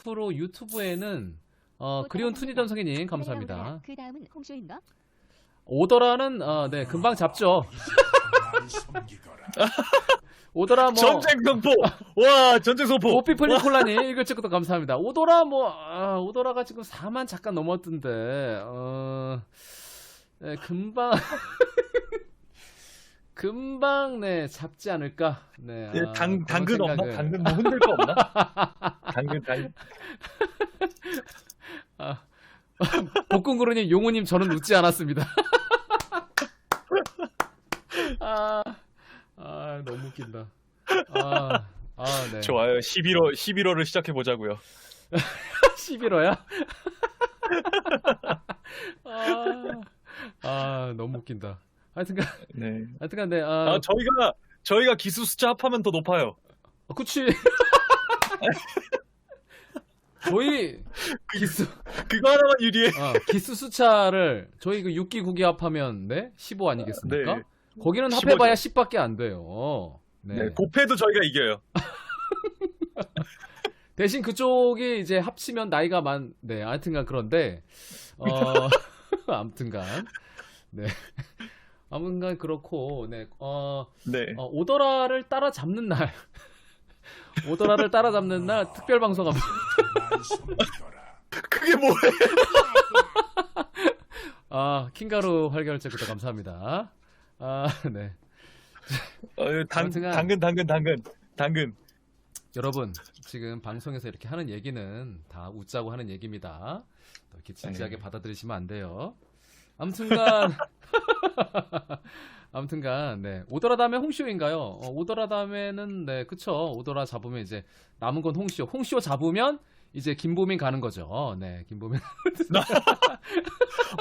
앞으로 유튜브에는 어, 그리운 투니 전성희님 감사합니다. 그 다음은 홍쇼인가? 오더라는 어, 네 금방 잡죠. 오더라 뭐 전쟁 선포. 와 전쟁 선포. 오피 플리콜라님 읽을 찍고도 감사합니다. 오더라 뭐 아, 오더라가 지금 4만 잠깐 넘었던데 어, 네, 금방 금방 네 잡지 않을까. 네 예, 아, 당 당근 없나? 당근 뭐 흔들 거 없나? 당근 당근. 아, 복근구루님, 용우님, 저는 웃지 않았습니다. 아, 아, 너무 웃긴다. 아, 아, 네. 좋아요. 11월 11월을 시작해 보자고요. 11호야? 아, 아, 너무 웃긴다. 하여튼간, 네. 하여튼간, 네, 아, 아 저희가 저희가 기수 숫자 합하면 더 높아요. 어, 그치. 저희, 기수, 그거 하나만 유리해. 어, 기수 수차를 저희 그 6기 9기 합하면, 네? 15 아니겠습니까? 네. 거기는 15 죠. 합해봐야 10밖에 안 돼요. 네. 네. 곱해도 저희가 이겨요. 대신 그쪽이 이제 합치면 나이가 많, 네, 아무튼간 그런데, 어, 아무튼간, 네. 아무튼간 그렇고, 네, 어, 네. 어, 오더라를 따라잡는 날, 오더라를 따라잡는 날 특별 방송합니다. 그게 뭐예요? 아, 킹가루 활결제부터 감사합니다. 아, 네. 어, 당, 아무튼간- 당근 당근 당근 당근. 여러분, 지금 방송에서 이렇게 하는 얘기는 다 웃자고 하는 얘기입니다. 또 이렇게 진지하게 네. 받아들이시면 안 돼요. 아무튼간, 아무튼간, 네. 오더라 다음에 홍쇼인가요? 어, 오더라 다음에는, 네, 그쵸. 오더라 잡으면 이제 남은 건 홍쇼. 홍쇼 잡으면 이제 김보민 가는 거죠. 네, 김보민.